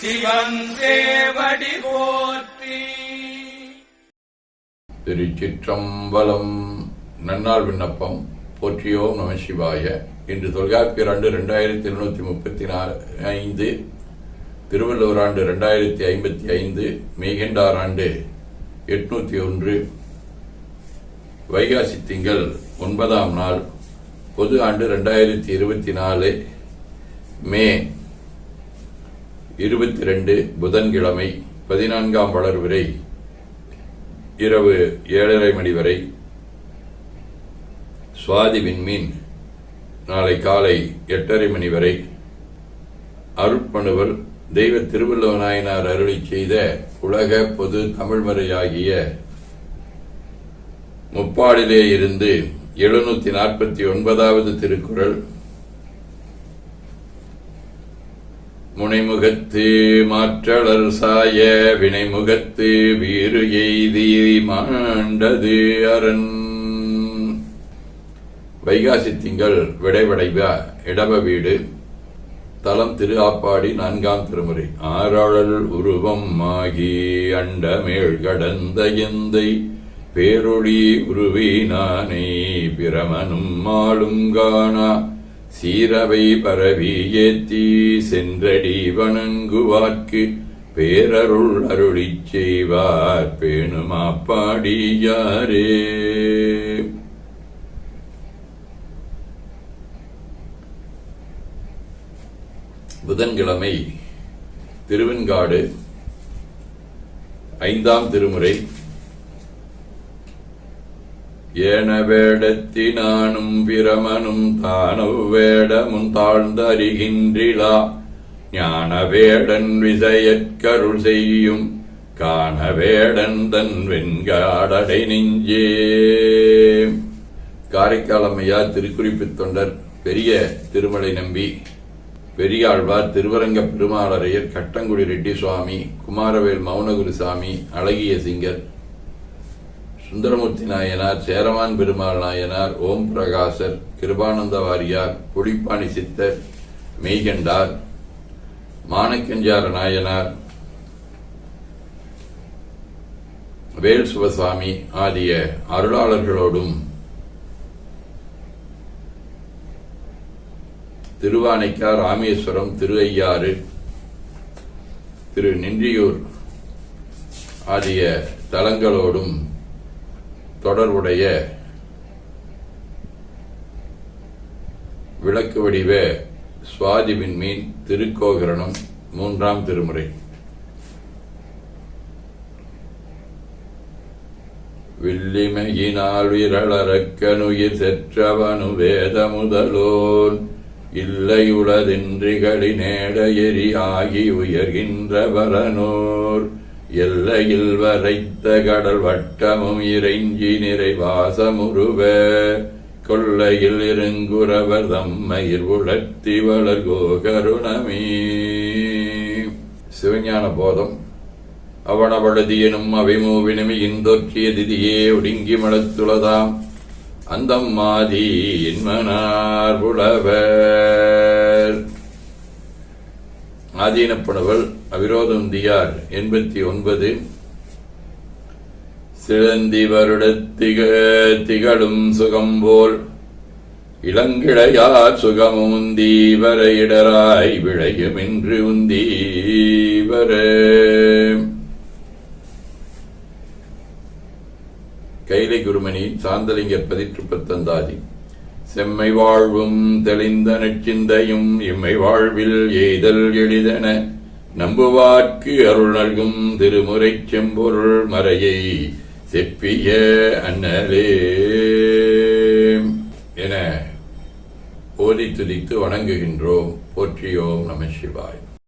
சிவன் தேவடி போற்றி திருச்சிற்றம்பலம் நன்னாள் விண்ணப்பம். போற்றியோம் நம சிவாய. இன்று தொல்காப்பியர் ஆண்டு ரெண்டாயிரத்தி இருநூத்தி முப்பத்தி நாலு ஐந்து திருவள்ளுவர் ஆண்டு ரெண்டாயிரத்தி ஐம்பத்தி ஐந்து மெய்கண்டார் ஆண்டு எட்நூத்தி ஒன்று வைகாசி திங்கள் ஒன்பதாம் நாள் பொது ஆண்டு ரெண்டாயிரத்தி இருபத்தி நாலு மே இருபத்தி ரெண்டு புதன்கிழமை பதினான்காம் வளர்விரை இரவு ஏழரை மணி வரை சுவாதி விண்மீன் நாளை காலை எட்டரை மணி வரை அருட்பணுவர் தெய்வ திருவள்ளுவநாயனார் அருளி செய்த உலக பொது தமிழ்மறையாகிய முப்பாடிலே இருந்து எழுநூத்தி நாற்பத்தி ஒன்பதாவது திருக்குறள் முனைமுகத்து மாற்றலர் சாய வினைமுகத்து வீறு எய்தி மாண்டது அரண். வைகாசி திங்கள் விடைவடைவ இடவ வீடு தலம் திரு ஆப்பாடி நான்காம் திருமுறை. ஆறாளல் உருவம் ஆகி அண்டமேள் கடந்த எந்தை பேரொழி உருவினானை பிரமனும் மாளும் காணா. சீரவை பரவி ஏத்தி சென்றடி வணங்குவார்க்கு. பேரருள் அருளி செய்வார் பேணுமாப்பாடியாரே. புதன்கிழமை திருவெண்காடு ஐந்தாம் திருமுறை ஏன வேடத்தினானும் பிரமனும் தானவ் வேடமும் தாழ்ந்து அறிகின்றிலா ஞான வேடன் விசையற்கருள் செய்யும் காண வேடன் தன் வெண்காடடை நெஞ்சே. காரைக்காலம்மையா திருக்குறிப்புத் தொண்டர் பெரிய திருமலை நம்பி பெரியாழ்வார் திருவரங்க பெருமாளரையர் கட்டங்குடி ரெட்டி சுவாமி குமாரவேல் மௌனகுருசாமி அழகிய சிங்கர் சுந்தரமூர்த்தி நாயனார் சேரமான் பெருமாள் நாயனார் ஓம் பிரகாசர் கிருபானந்த வாரியார் புளிப்பாணி சித்தர் மெய்கண்டார் மானக்கஞ்சார நாயனார் வேல் சுபசாமி ஆகிய அருளாளர்களோடும் திருவானைக்கா ராமேஸ்வரம் திரு ஐயாறு திரு நின்றியூர் ஆகிய தலங்களோடும் தொடர்புடைய விளக்கு வடிவ சுவாதி விண்மீன் திருக்கோகரணம் மூன்றாம் திருமுறை. வில்லிமையினால் விரளரக்கனுயிர் செற்றவனு வேத முதலோன் இல்லையுளதென்றிகளி நேட எரி ஆகி உயர்கின்ற வரனோர் எல்லையில் வரைத்த கடல் வட்டமும் இறைஞ்சி நிறைவாசமுருவ. கொள்ளையில் இருங்குறவர் தம்மையில் உழத்தி வளர்கோ கருணமே சிவஞான போதம். அவனவழுதியனும் எனும் அவைமூவினும் இந்தொற்றிய திதியே ஒடுங்கி மலத்துளதாம் அந்தம் மாதி இன்மனார் புலவர் அவிரோதம் தியார். எண்பத்தி ஒன்பது சிழந்தி வருடத்திக திகழும் சுகம்போல் இளங்கிழையார் சுகமுந்தி வர இடராய் விளையுமென்று உந்தீவர. கைலை குருமணி சாந்தலிங்க பதிற்று பத்தந்தாதி செம்மை வாழ்வும் தெளிந்த நச்சிந்தையும் இம்மை வாழ்வில் எய்தல் எளிதென நம்புவார்க்கு அருள் நல்கும் திருமுறை செம்பொருள் மறையை செப்பிய அண்ணலே. என ஓதி துதித்து வணங்குகின்றோம். போற்றியோம் நம சிவாய்.